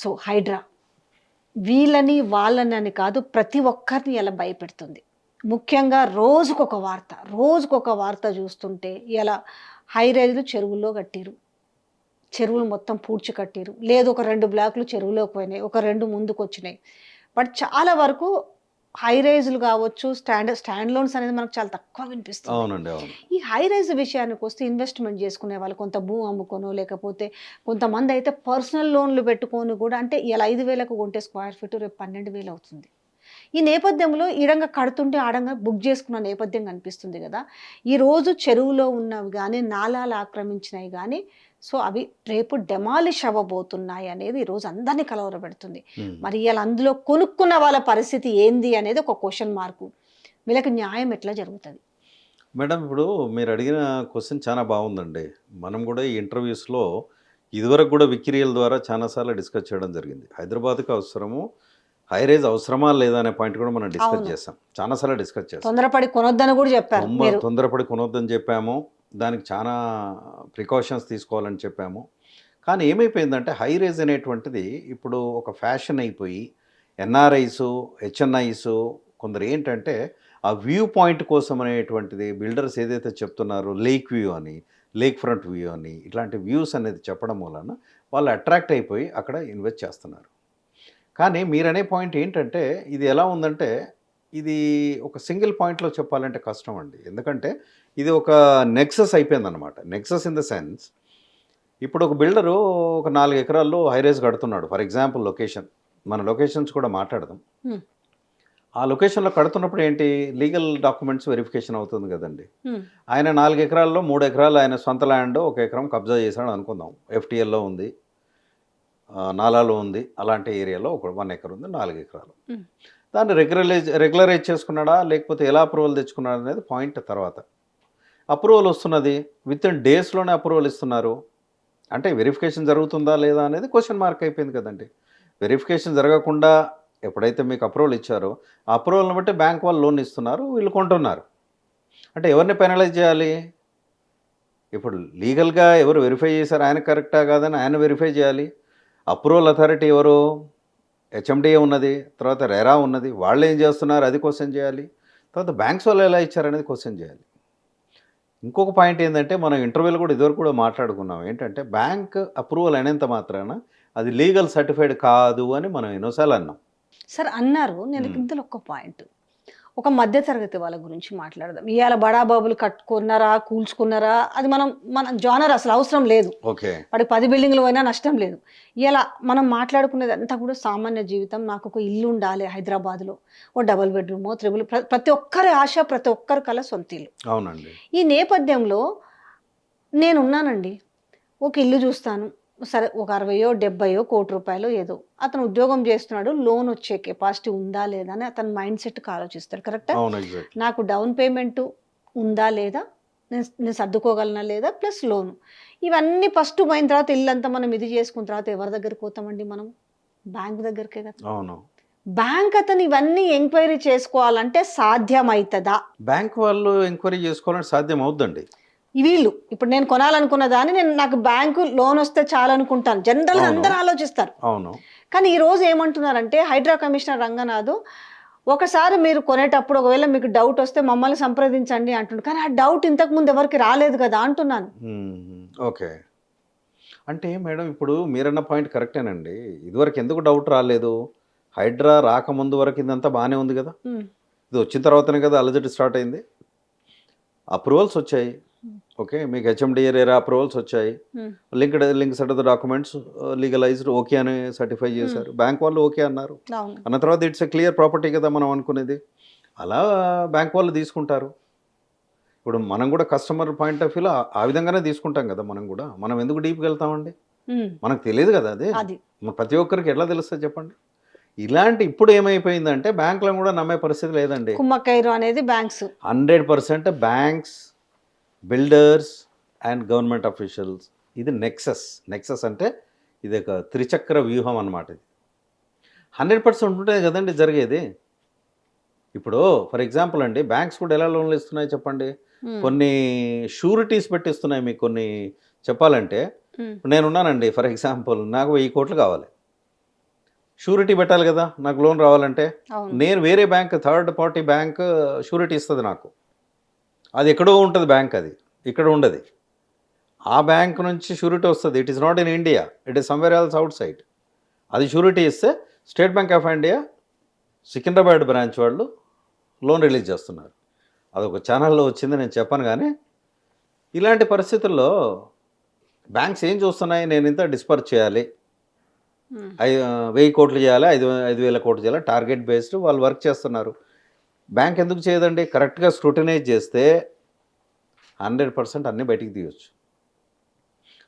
So Hydraa. వీళ్ళని వాళ్ళని అని కాదు ప్రతి ఒక్కరిని ఇలా భయపెడుతుంది. ముఖ్యంగా రోజుకొక వార్త రోజుకొక వార్త చూస్తుంటే ఇలా హై రైజులు చెరువుల్లో కట్టిరు. చెరువులు మొత్తం పూడ్చి కట్టిరు. లేదు ఒక రెండు బ్లాకులు చెరువులోకి పోయినాయి ఒక రెండు ముందుకు వచ్చినాయి బట్ చాలా వరకు హై రైజులు కావచ్చు స్టాండ్ స్టాండ్ లోన్స్ అనేది మనకు చాలా తక్కువ వినిపిస్తుంది. అవునండి ఈ హై రైజ్ విషయానికి వస్తే ఇన్వెస్ట్మెంట్ చేసుకునే వాళ్ళు కొంత భూమి అమ్ముకోనో లేకపోతే కొంతమంది అయితే పర్సనల్ లోన్లు పెట్టుకొని కూడా అంటే ఇలా ఐదు వేలకు కొంటే స్క్వేర్ ఫీట్ రేపు పన్నెండు వేలు అవుతుంది. ఈ నేపథ్యంలో ఈడంగా కడుతుంటే ఆడంగా బుక్ చేసుకున్న నేపథ్యం కనిపిస్తుంది కదా. ఈ రోజు చెరువులో ఉన్నవి కానీ నాలాలు ఆక్రమించినవి కానీ సో అవి రేపు డెమాలిష్ అవ్వబోతున్నాయి అనేది ఈరోజు అందరినీ కలవరపెడుతుంది. మరి ఇలా అందులో కొనుక్కున్న వాళ్ళ పరిస్థితి ఏంది అనేది ఒక క్వశ్చన్ మార్కు వీళ్ళకి న్యాయం ఎట్లా జరుగుతుంది? మేడం ఇప్పుడు మీరు అడిగిన క్వశ్చన్ చాలా బాగుందండి. మనం కూడా ఈ ఇంటర్వ్యూస్లో ఇదివరకు కూడా విక్రియల ద్వారా చాలాసార్లు డిస్కస్ చేయడం జరిగింది. హైదరాబాద్కి అవసరము హై రేజ్ అవసరమా లేదా అనే పాయింట్ కూడా మనం డిస్కస్. చేస్తాం చాలాసార్లు డిస్కస్ చేస్తాం తొందరపడి కొనొద్దని కూడా మీరు. తొందరపడి కొనొద్దని చెప్పాము. దానికి చాలా ప్రికాషన్స్ తీసుకోవాలని చెప్పాము. కానీ ఏమైపోయిందంటే హై రేజ్ అనేటువంటిది ఇప్పుడు ఒక ఫ్యాషన్ అయిపోయి ఎన్ఆర్ఐస్ హెచ్ఎన్ఐస్ కొందరు ఏంటంటే ఆ వ్యూ పాయింట్ కోసం అనేటువంటిది బిల్డర్స్ ఏదైతే చెప్తున్నారో లేక్ వ్యూ అని లేక్ ఫ్రంట్ వ్యూ అని ఇట్లాంటి వ్యూస్ అనేది చెప్పడం వలన వాళ్ళు అట్రాక్ట్ అయిపోయి అక్కడ ఇన్వెస్ట్ చేస్తున్నారు. కానీ మీరనే పాయింట్ ఏంటంటే ఇది ఎలా ఉందంటే ఇది ఒక సింగిల్ పాయింట్లో చెప్పాలంటే కష్టం అండి ఎందుకంటే ఇది ఒక నెక్సస్ అయిపోయిందన్నమాట. నెక్సస్ ఇన్ ద సెన్స్ ఇప్పుడు ఒక బిల్డరు ఒక నాలుగు ఎకరాల్లో హైరేజ్ కడుతున్నాడు. For example location. మన లొకేషన్స్ కూడా మాట్లాడదాం. ఆ లొకేషన్లో కడుతున్నప్పుడు ఏంటి? లీగల్ డాక్యుమెంట్స్ వెరిఫికేషన్ అవుతుంది కదండి. ఆయన నాలుగు ఎకరాల్లో మూడు ఎకరాలు ఆయన సొంత ల్యాండ్ ఒక ఎకరం కబ్జా చేశాడు అనుకుందాం. ఎఫ్టీఎల్లో ఉంది. నాలాలో ఉంది. అలాంటి ఏరియాలో ఒక వన్ ఎకర్ ఉంది నాలుగు ఎకరాలు. దాన్ని రెగ్యులరైజ్ రెగ్యులరైజ్ చేసుకున్నాడా? లేకపోతే ఎలా అప్రూవల్ తెచ్చుకున్నాడా అనేది పాయింట్ తర్వాత. అప్రూవల్ వస్తున్నది విత్ ఇన్ డేస్లోనే అప్రూవల్ ఇస్తున్నారు. అంటే వెరిఫికేషన్ జరుగుతుందా లేదా అనేది క్వశ్చన్ మార్క్ అయిపోయింది కదండి. వెరిఫికేషన్ జరగకుండా ఎప్పుడైతే మీకు అప్రూవల్ ఇచ్చారో ఆ అప్రూవల్ని బట్టి బ్యాంక్ వాళ్ళు లోన్ ఇస్తున్నారు వీళ్ళు కొంటున్నారు. అంటే ఎవరిని పెనలైజ్ చేయాలి? ఇప్పుడు లీగల్గా ఎవరు వెరిఫై చేశారు? ఆయన కరెక్టా కాదని ఆయన వెరిఫై చేయాలి. అప్రూవల్ అథారిటీ ఎవరు? హెచ్ఎండిఏ ఉన్నది తర్వాత రెరా ఉన్నది వాళ్ళు ఏం చేస్తున్నారు అది క్వశ్చన్ చేయాలి. తర్వాత బ్యాంక్స్ వాళ్ళు ఎలా ఇచ్చారనేది క్వశ్చన్ చేయాలి. ఇంకొక పాయింట్ ఏంటంటే మనం ఇంటర్వ్యూలో కూడా ఇదివరకు కూడా మాట్లాడుకున్నాం. ఏంటంటే బ్యాంక్ అప్రూవల్ అయినంత మాత్రాన అది లీగల్ సర్టిఫైడ్ కాదు అని మనం ఎన్నోసార్లు అన్నాం. సార్ అన్నారు. నేను. ఇందులో ఒక పాయింట్ ఒక మధ్య తరగతి వాళ్ళ గురించి మాట్లాడదాం. ఇవాళ బడాబాబులు కట్టుకున్నారా కూల్చుకున్నారా అది మనం మన జానర్ అసలు అవసరం లేదు. ఓకే. వాడికి పది బిల్డింగ్లు పోయినా నష్టం లేదు. ఇలా మనం మాట్లాడుకునేది అంతా కూడా సామాన్య జీవితం నాకు ఒక ఇల్లు ఉండాలి హైదరాబాద్లో ఓ డబుల్ బెడ్రూమో త్రిబుల్ ప్రతి ఒక్కరి ఆశ ప్రతి ఒక్కరి కల సొంత ఇల్లు. అవునండి. ఈ నేపథ్యంలో నేనున్నానండి. ఒక ఇల్లు చూస్తాను. సరే ఒక అరవయో డెబ్బయో కోటి రూపాయలు ఏదో. అతను ఉద్యోగం చేస్తున్నాడు లోన్ వచ్చే కెపాసిటీ ఉందా లేదా అని అతని మైండ్ సెట్కి ఆలోచిస్తాడు కరెక్టా? నాకు డౌన్ పేమెంట్ ఉందా లేదా నేను నేను సర్దుకోగలనా లేదా ప్లస్ లోన్. ఇవన్నీ ఫస్ట్ పోయిన తర్వాత ఇల్లు అంతా మనం ఇది చేసుకున్న తర్వాత ఎవరి దగ్గరికి పోతామండి మనం? బ్యాంక్ దగ్గరికే కదా. అవును. బ్యాంక్ అతను ఇవన్నీ ఎంక్వైరీ చేసుకోవాలంటే సాధ్యమవుతుందా బ్యాంక్ వాళ్ళు ఎంక్వైరీ చేసుకోవాలంటే సాధ్యం అవుద్దండి వీళ్ళు. ఇప్పుడు నేను కొనాలనుకున్న దాన్ని నేను నాకు బ్యాంకు లోన్ వస్తే చాలనుకుంటాను. జనరల్ అవును. అందరూ ఆలోచిస్తారు. అవును. కానీ ఈ రోజు ఏమంటున్నారంటే హైడ్రా కమిషనర్ రంగనాథ్ ఒకసారి మీరు కొనేటప్పుడు ఒకవేళ మీకు డౌట్ వస్తే మమ్మల్ని సంప్రదించండి అంటున్నారు కానీ ఆ డౌట్ ఇంతకు ముందు ఎవరికి రాలేదు కదా అంటున్నాను. ఓకే. అంటే మేడం ఇప్పుడు మీరన్న పాయింట్ కరెక్టేనండి. ఇదివరకు ఎందుకు డౌట్ రాలేదు? హైడ్రా రాకముందు వరకు ఇదంతా బాగానే ఉంది కదా. ఇది వచ్చిన తర్వాతనే కదా అలజడి స్టార్ట్ అయింది. అప్రూవల్స్ వచ్చాయి. ఓకే మీకు హెచ్ఎండిఏ రేరా అప్రూవల్స్ వచ్చాయి. Linked link set of the documents legalized okay అని సర్టిఫై చేశారు. బ్యాంక్ వాళ్ళు ఓకే అన్నారు. అన్న తర్వాత ఇట్స్ ఎ క్లియర్ ప్రాపర్టీ కదా మనం అనుకునేది. అలా బ్యాంక్ వాళ్ళు తీసుకుంటారు. ఇప్పుడు మనం కూడా కస్టమర్ పాయింట్ ఆఫ్ వ్యూలో ఆ విధంగానే తీసుకుంటాం కదా మనం కూడా. మనం ఎందుకు డీప్కి వెళ్తామండి? మనకు తెలియదు కదా అది. ప్రతి ఒక్కరికి ఎట్లా తెలుస్తుంది చెప్పండి? ఇలాంటి ఇప్పుడు ఏమైపోయిందంటే బ్యాంకులను కూడా నమ్మే పరిస్థితి లేదండి. అనేది banks hundred percent banks builders and government officials. ఇది నెక్సస్. నెక్సస్ అంటే ఇది ఒక త్రిచక్ర వ్యూహం అన్నమాట ఇది. హండ్రెడ్ పర్సెంట్ ఉంటే కదండి జరిగేది? ఇప్పుడు ఫర్ ఎగ్జాంపుల్ అండి బ్యాంక్స్ కూడా ఎలా లోన్లు ఇస్తున్నాయి చెప్పండి? కొన్ని షూరిటీస్ పెట్టి ఇస్తున్నాయి మీకు కొన్ని చెప్పాలంటే. నేనున్నానండి ఫర్ ఎగ్జాంపుల్ నాకు వెయ్యి కోట్లు కావాలి. షూరిటీ పెట్టాలి కదా నాకు లోన్ రావాలంటే. నేను వేరే bank third party bank surety ఇస్తుంది నాకు. అది ఎక్కడో ఉంటుంది బ్యాంక్ అది. ఇక్కడ ఉండదు. ఆ బ్యాంక్ నుంచి షూరిటీ వస్తుంది. It is not in India it is somewhere else out side అది షూరిటీ ఇస్తే State Bank of India Secunderabad branch వాళ్ళు లోన్ రిలీజ్ చేస్తున్నారు. అదొక ఛానల్లో వచ్చింది నేను చెప్పాను కానీ ఇలాంటి పరిస్థితుల్లో బ్యాంక్స్ ఏం చూస్తున్నాయి? నేను ఇంత డిస్పర్స్ చేయాలి. ఐ వెయ్యి కోట్లు చేయాలి? ఐదు ఐదు వేల కోట్లు చేయాలి? టార్గెట్ బేస్డ్ వాళ్ళు వర్క్ చేస్తున్నారు. బ్యాంక్ ఎందుకు చేయదండి? కరెక్ట్గా స్క్రూటనైజ్ చేస్తే హండ్రెడ్ పర్సెంట్ అన్నీ బయటికి తీయవచ్చు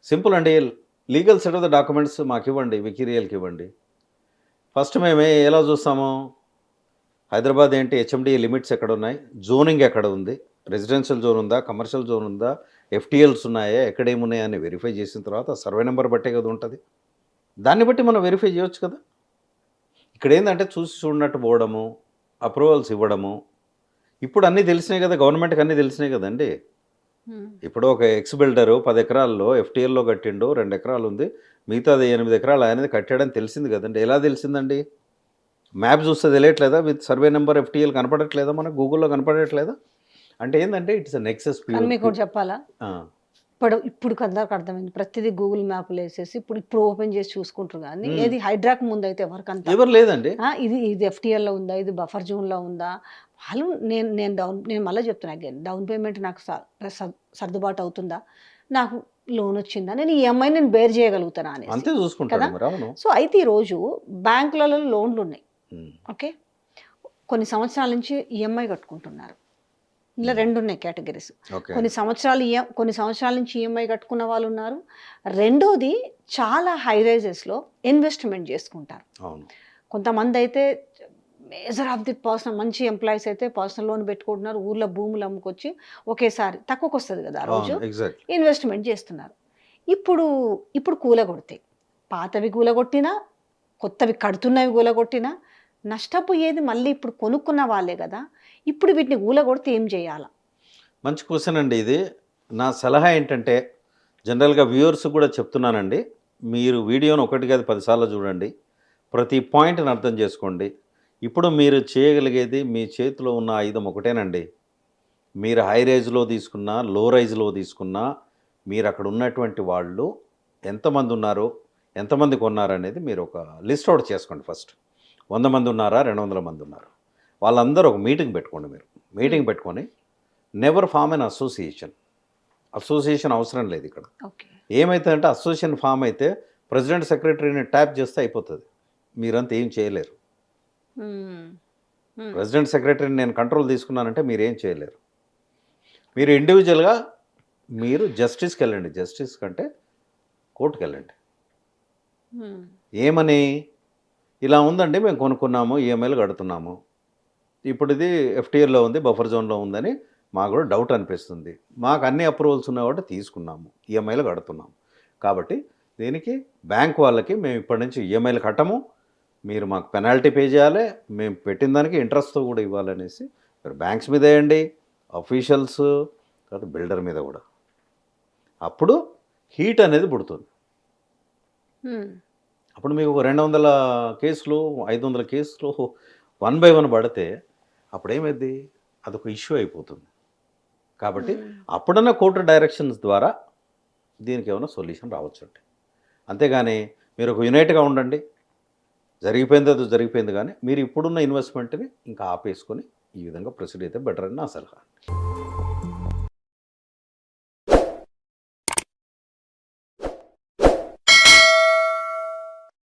సింపుల్ అండి. Legal set of the documents మాకు ఇవ్వండి వికీరియల్కి ఇవ్వండి. ఫస్ట్ మేము ఎలా చూస్తాము? హైదరాబాద్ ఏంటి? హెచ్ఎండి లిమిట్స్ ఎక్కడ ఉన్నాయి జోనింగ్ ఎక్కడ ఉంది? రెసిడెన్షియల్ జోన్ ఉందా? కమర్షియల్ జోన్ ఉందా? ఎఫ్టీఎల్స్ ఉన్నాయా? ఎక్కడ ఏమున్నాయా అని వెరిఫై చేసిన తర్వాత సర్వే నెంబర్ బట్టే కదా ఉంటుంది. దాన్ని బట్టి మనం వెరిఫై చేయొచ్చు కదా? ఇక్కడ ఏంటంటే చూసి చూడనట్టు పోవడము అప్రూవల్స్ ఇవ్వడము. ఇప్పుడు అన్నీ తెలిసినాయి కదా గవర్నమెంట్కి అన్నీ తెలిసినాయి కదండి. ఇప్పుడు ఒక ఎక్స్ బిల్డరు పది ఎకరాల్లో ఎఫ్టీఎల్లో కట్టిండు రెండు ఎకరాలు ఉంది. మిగతాది ఎనిమిది ఎకరాలు అనేది కట్టాడని తెలిసింది కదండి. ఎలా తెలిసిందండి? మ్యాప్ చూస్తే తెలియట్లేదా? విత్ సర్వే నెంబర్ ఎఫ్టీఎల్ కనపడట్లేదా మనకు? గూగుల్లో కనపడట్లేదా? అంటే ఏంటంటే ఇట్స్ నెక్సెస్ చెప్పాలా? ఇప్పుడు ఇప్పుడు అందరికి అర్థమైంది. ప్రతిదీ గూగుల్ మ్యాప్లు వేసేసి ఇప్పుడు ఇప్పుడు ఓపెన్ చేసి చూసుకుంటారు కానీ. ఏది హైడ్రాక్ ముందు అయితే ఎవరికంత. ఎవరు లేదండి. ఇది ఇది FTL లో ఉందా? ఇది బఫర్ జోన్లో ఉందా? వాళ్ళు నేను నేను డౌన్ నేను మళ్ళీ చెప్తున్నా అగైన్. డౌన్ పేమెంట్ నాకు సర్దుబాటు అవుతుందా? నాకు లోన్ వచ్చిందా? నేను ఈఎంఐ నేను బేర్ చేయగలుగుతానా అని అంతే సో అయితే ఈరోజు బ్యాంకులలో లోన్లు ఉన్నాయి. ఓకే? కొన్ని సంవత్సరాల నుంచి ఈఎంఐ కట్టుకుంటున్నారు. ఇలా రెండు ఉన్నాయి కేటగిరీస్. కొన్ని సంవత్సరాలు ఈఎం కొన్ని సంవత్సరాల నుంచి ఈఎంఐ కట్టుకున్న వాళ్ళు ఉన్నారు. రెండోది చాలా హై రైజెస్లో ఇన్వెస్ట్మెంట్ చేసుకుంటారు. కొంతమంది అయితే మేజర్ ఆఫ్ ది పర్సనల్ మంచి ఎంప్లాయీస్ అయితే పర్సనల్ లోన్ పెట్టుకుంటున్నారు. ఊర్లో భూములు అమ్ముకొచ్చి ఒకేసారి తక్కువకి వస్తుంది కదా ఆ రోజు ఇన్వెస్ట్మెంట్ చేస్తున్నారు. ఇప్పుడు ఇప్పుడు కూలగొడతాయి. పాతవి కూలగొట్టినా కొత్తవి కడుతున్నవి కూలగొట్టినా నష్టపోయేది మళ్ళీ ఇప్పుడు కొనుక్కున్న వాళ్ళే కదా. ఇప్పుడు వీటిని ఊలగొడితే ఏం చేయాలా? మంచి క్వశ్చన్ అండి ఇది. నా సలహా ఏంటంటే జనరల్గా వ్యూవర్స్ కూడా చెప్తున్నానండి. మీరు వీడియోను ఒకటి కాదు పదిసార్లు చూడండి. ప్రతి పాయింట్ని అర్థం చేసుకోండి. ఇప్పుడు మీరు చేయగలిగేది మీ చేతిలో ఉన్న ఆయుధం ఒకటేనండి. మీరు హై రైజ్లో తీసుకున్నా లో రైజ్లో తీసుకున్నా మీరు అక్కడ ఉన్నటువంటి వాళ్ళు ఎంతమంది ఉన్నారు ఎంతమంది కొన్నారు అనేది మీరు ఒక లిస్ట్ అవుట్ చేసుకోండి ఫస్ట్ వంద మంది ఉన్నారా? రెండు వందల మంది ఉన్నారు? వాళ్ళందరూ ఒక మీటింగ్ పెట్టుకోండి మీరు. మీటింగ్ పెట్టుకొని never form an association association అవసరం లేదు ఇక్కడ. ఓకే. ఏమైతుందంటే అసోసియేషన్ ఫామ్ అయితే ప్రెసిడెంట్ సెక్రటరీని ట్యాప్ చేస్తే అయిపోతుంది. మీరంతా ఏం చేయలేరు. ప్రెసిడెంట్ సెక్రటరీని నేను కంట్రోల్ తీసుకున్నానంటే మీరు ఏం చేయలేరు. మీరు ఇండివిజువల్గా మీరు జస్టిస్కి వెళ్ళండి. జస్టిస్ కంటే కోర్టుకి వెళ్ళండి. ఏమని? ఇలా ఉందండి మేము కొనుక్కున్నాము ఈఎంఐలు కడుతున్నాము. ఇప్పుడు ఇది ఎఫ్టీఆర్లో ఉంది బఫర్ జోన్లో ఉందని మాకు కూడా డౌట్ అనిపిస్తుంది. మాకు అన్ని అప్రూవల్స్ ఉన్నాయి కాబట్టి తీసుకున్నాము ఈఎంఐలు కడుతున్నాము. కాబట్టి దీనికి బ్యాంక్ వాళ్ళకి మేము ఇప్పటి నుంచి ఈఎంఐలు కట్టము మీరు మాకు పెనాల్టీ పే చేయాలి మేము పెట్టిన దానికి ఇంట్రెస్ట్తో కూడా ఇవ్వాలనేసి మీరు బ్యాంక్స్ మీద వేయండి అఫీషియల్స్ తర్వాత బిల్డర్ మీద కూడా. అప్పుడు హీట్ అనేది పుడుతుంది. అప్పుడు మీకు ఒక రెండు వందల కేసులు ఐదు వందల కేసులు వన్ బై వన్ పడితే అప్పుడు ఏమైంది అదొక ఇష్యూ అయిపోతుంది. కాబట్టి అప్పుడన్నా కోర్టు డైరెక్షన్స్ ద్వారా దీనికి ఏమైనా సొల్యూషన్ రావచ్చు అండి. అంతేగాని మీరు ఒక యునైట్గా ఉండండి. జరిగిపోయింది అది జరిగిపోయింది కానీ మీరు ఇప్పుడున్న ఇన్వెస్ట్మెంట్ని ఇంకా ఆపేసుకొని ఈ విధంగా ప్రొసీడ్ అయితే బెటర్ అని నా సలహా